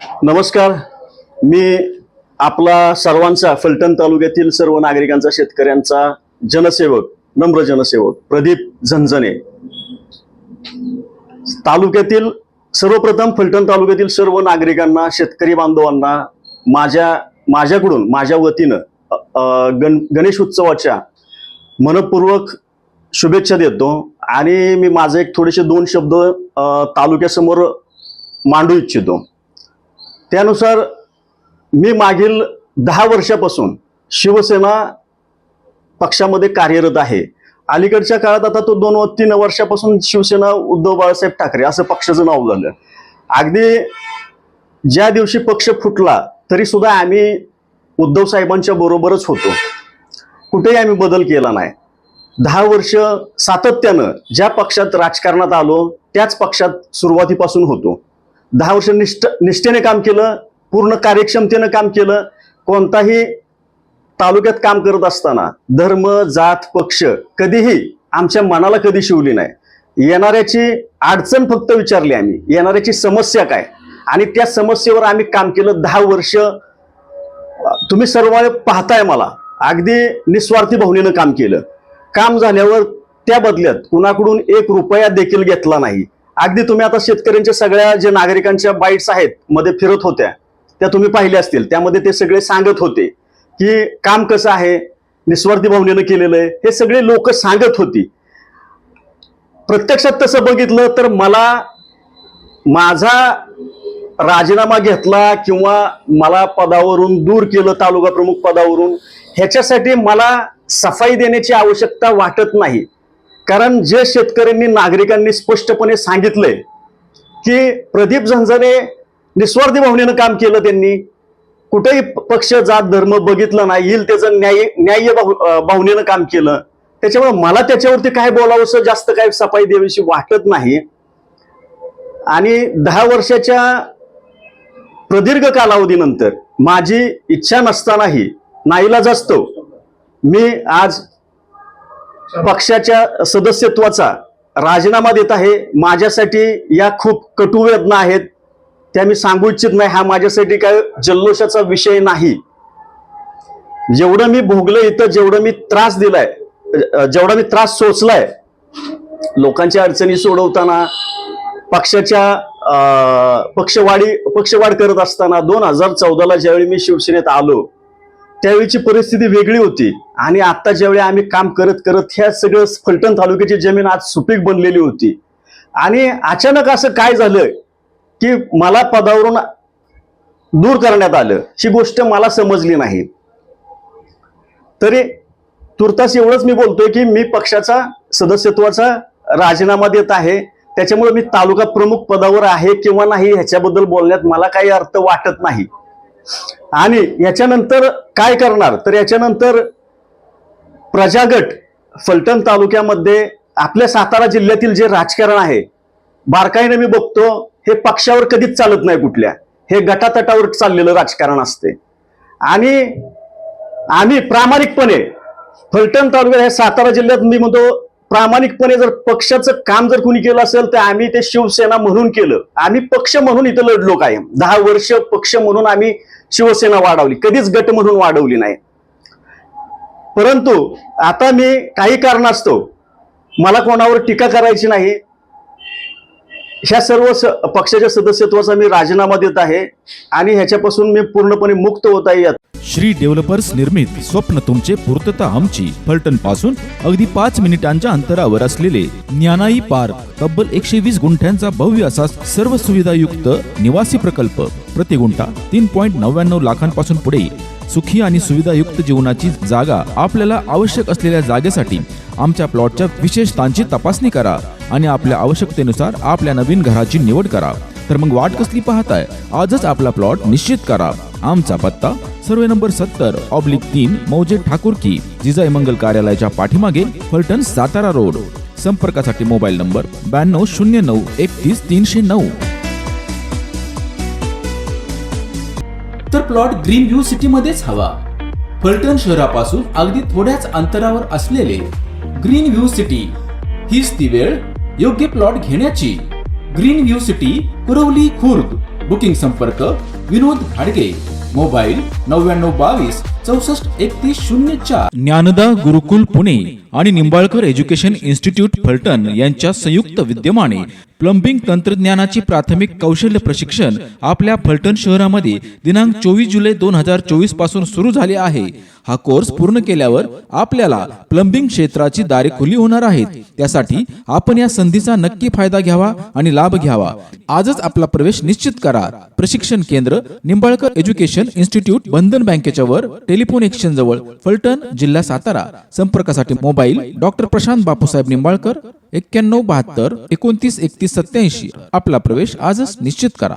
नमस्कार. मी आपला सर्वांचा फलटण तालुक्यातील सर्व नागरिकांचा शेतकऱ्यांचा जनसेवक नम्र जनसेवक प्रदीप झंझने तालुक्यातील सर्वप्रथम फलटण तालुक्यातील सर्व नागरिकांना शेतकरी बांधवांना माझ्या माझ्याकडून माझ्या वतीनं गण गणेश उत्सवाच्या मनपूर्वक शुभेच्छा देतो. आणि मी माझे एक थोडेसे दोन शब्द तालुक्यासमोर मांडू इच्छितो. त्यानुसार मी मागील दहा वर्षापासून शिवसेना पक्षामध्ये कार्यरत आहे. अलीकडच्या काळात आता तो दोन व तीन वर्षापासून शिवसेना उद्धव बाळासाहेब ठाकरे असं पक्षाचं नाव झालं अगदी ज्या दिवशी पक्ष फुटला तरी सुद्धा आम्ही उद्धव साहेबांच्या बरोबरच होतो. कुठेही आम्ही बदल केला नाही. दहा वर्ष सातत्यानं ज्या पक्षात राजकारणात आलो त्याच पक्षात सुरुवातीपासून होतो. दहा वर्ष निष्ठ निष्ठेने काम केलं पूर्ण कार्यक्षमतेनं काम केलं कोणताही तालुक्यात काम करत असताना धर्म जात पक्ष कधीही आमच्या मनाला कधी शिवली नाही. येणाऱ्याची अडचण फक्त विचारली आम्ही. येणाऱ्याची समस्या काय? आणि त्या समस्येवर आम्ही काम केलं दहा वर्ष. तुम्ही सर्व पाहताय मला. अगदी निस्वार्थी भावनेनं काम केलं. काम झाल्यावर त्या बदल्यात कुणाकडून एक रुपया देखील घेतला नाही. अगदी तुम्ही आता शेतकऱ्यांच्या सगळ्या जे नागरिकांच्या बाईट्स आहेत मध्ये फिरत होत्या त्या तुम्ही पाहिल्या असतील. त्यामध्ये ते सगळे सांगत होते की काम कसं आहे निस्वार्थी भावनेनं केलेलं आहे हे सगळे लोक सांगत होती. प्रत्यक्षात तसं बघितलं तर मला माझा राजीनामा घेतला किंवा मला पदावरून दूर केलं तालुका प्रमुख पदावरून ह्याच्यासाठी मला सफाई देण्याची आवश्यकता वाटत नाही. कारण जे शेतकऱ्यांनी नागरिकांनी स्पष्टपणे सांगितलंय की प्रदीप झंझाने निस्वार्थी भावनेनं काम केलं त्यांनी. कुठेही पक्ष जात धर्म बघितलं नाही येईल त्याचं न्याय न्याय्य भावनेनं काम केलं. त्याच्यामुळे मला त्याच्यावरती काय बोलावंसं जास्त काय सफाई देवीशी वाटत नाही. आणि दहा वर्षाच्या प्रदीर्घ कालावधीनंतर माझी इच्छा नसतानाही नाईलाज असतो. मी आज पक्षाच्या सदस्यत्वाचा राजीनामा देत आहे. माझ्यासाठी या खूप कटुवेदना आहेत. त्या मी सांगू इच्छित नाही. हा माझ्यासाठी काय जल्लोषाचा विषय नाही. जेवढं मी भोगलं इथं जेवढं मी त्रास दिलाय जेवढा मी त्रास सोचलाय लोकांच्या अडचणी सोडवताना पक्षाच्या पक्षवाढी पक्षवाढ करत असताना दोन हजार चौदाला ज्यावेळी मी शिवसेनेत आलो त्यावेळीची परिस्थिती वेगळी होती. आणि आता ज्यावेळी आम्ही काम करत करत ह्या सगळं फलटण तालुक्याची जमीन आज सुपीक बनलेली होती. आणि अचानक असं काय झालं की मला पदावरून दूर करण्यात आलं. ही गोष्ट मला समजली नाही. तरी तुर्तास एवढंच मी बोलतोय की मी पक्षाचा सदस्यत्वाचा राजीनामा देत आहे. त्याच्यामुळे मी तालुका प्रमुख पदावर आहे किंवा नाही ह्याच्याबद्दल बोलण्यात मला काही अर्थ वाटत नाही. आणि याच्यानंतर काय करणार? तर याच्यानंतर प्रजागट फलटण तालुक्यामध्ये आपल्या सातारा जिल्ह्यातील जे राजकारण आहे बारकाईने मी बघतो हे पक्षावर कधीच चालत नाही कुठल्या. हे गटातटावर चाललेलं राजकारण असते. आणि आम्ही प्रामाणिकपणे फलटण तालुक्यात हे सातारा जिल्ह्यात मी म्हणतो प्रामाणिकपणे जर पक्षाचं काम जर कुणी केलं असेल तर आम्ही ते शिवसेना म्हणून केलं. आम्ही पक्ष म्हणून इथं लढलो कायम. दहा वर्ष पक्ष म्हणून आम्ही शिवसेना वाढवली. कधीच गट म्हणून वाढवली नाही. परंतु आता मी काही कारणास्तव मला कोणावर टीका करायची नाही. ह्या सर्व स- पक्षाच्या सदस्यत्वाचा मी राजीनामा देत आहे आणि ह्याच्यापासून मी पूर्णपणे मुक्त होत आहे श्री डेव्हलपर्स निर्मित स्वप्न तुमचे पूर्तता आमची. फलटणपासून अगदी पाच मिनिटांच्या अंतरावर असलेले ज्ञानाई पार्क तब्बल एकशे वीस गुंठ्यांचा भव्य असा सर्व सुविधायुक्त निवासी प्रकल्प. प्रति गुंठा तीन पॉईंट नव्याण्णव लाखांपासून पुढे सुखी आणि सुविधायुक्त जीवनाची जागा आपल्याला आवश्यक असलेल्या जागेसाठी आमच्या प्लॉटच्या विशेषतांची तपासणी करा आणि आपल्या आवश्यकतेनुसार आपल्या नवीन घराची निवड करा. तर मग वाट कसली पाहताय? आजच आपला प्लॉट निश्चित करा. आमचा पत्ता सर्वे नंबर सत्तर ऑब्लिक तीन मौजे ठाकूरकी जिजाई मंगल कार्यालयाच्या पाठीमागे फलटण सातारा रोड. संपर्कासाठी मोबाईल नंबर ब्याण्णव शून्य नऊ एकतीस तीनशे नऊ. तर प्लॉट ग्रीन व्ह्यू सिटीमध्येच हवा. फलटण शहरापासून अगदी थोड्याच अंतरावर असलेले ग्रीन व्ह्यू सिटी. हीच ती वेळ योग्य प्लॉट घेण्याची. Green view city Kurwali Khurd. Booking संपर्क विनोद भाडगे. मोबाईल नव्याण्णव बावीस चौसष्ट एकतीस शून्य चार. ज्ञानदा गुरुकुल पुणे आणि निंबाळकर एज्युकेशन इन्स्टिट्यूट फलटण यांच्या संयुक्त विद्यमाने प्लंबिंग तंत्रज्ञानाची प्राथमिक कौशल्य प्रशिक्षण आपल्या फलटण शहरामध्ये दिनांक चोवीस जुलै दोन हजार चोवीसपासून सुरू झाले आहे. हा कोर्स पूर्ण केल्यावर आपल्याला प्लंबिंग क्षेत्राची दारे खुली होणार आहेत. त्यासाठी आपण या संधीचा नक्की फायदा घ्यावा आणि लाभ घ्यावा. आजच आपला प्रवेश निश्चित करा. प्रशिक्षण केंद्र निंबाळकर एज्युकेशन इन्स्टिट्यूट बंधन बँकेच्या वर टेलिफोन एक्सचेंज जवळ फलटण जिल्हा सातारा. संपर्कासाठी मोबाईल डॉक्टर प्रशांत बापूसाहेब निंबाळकर एक्क्याण्णव बहात्तर एकोणतीस एकतीस सत्याऐंशी आपला प्रवेश आजच निश्चित करा.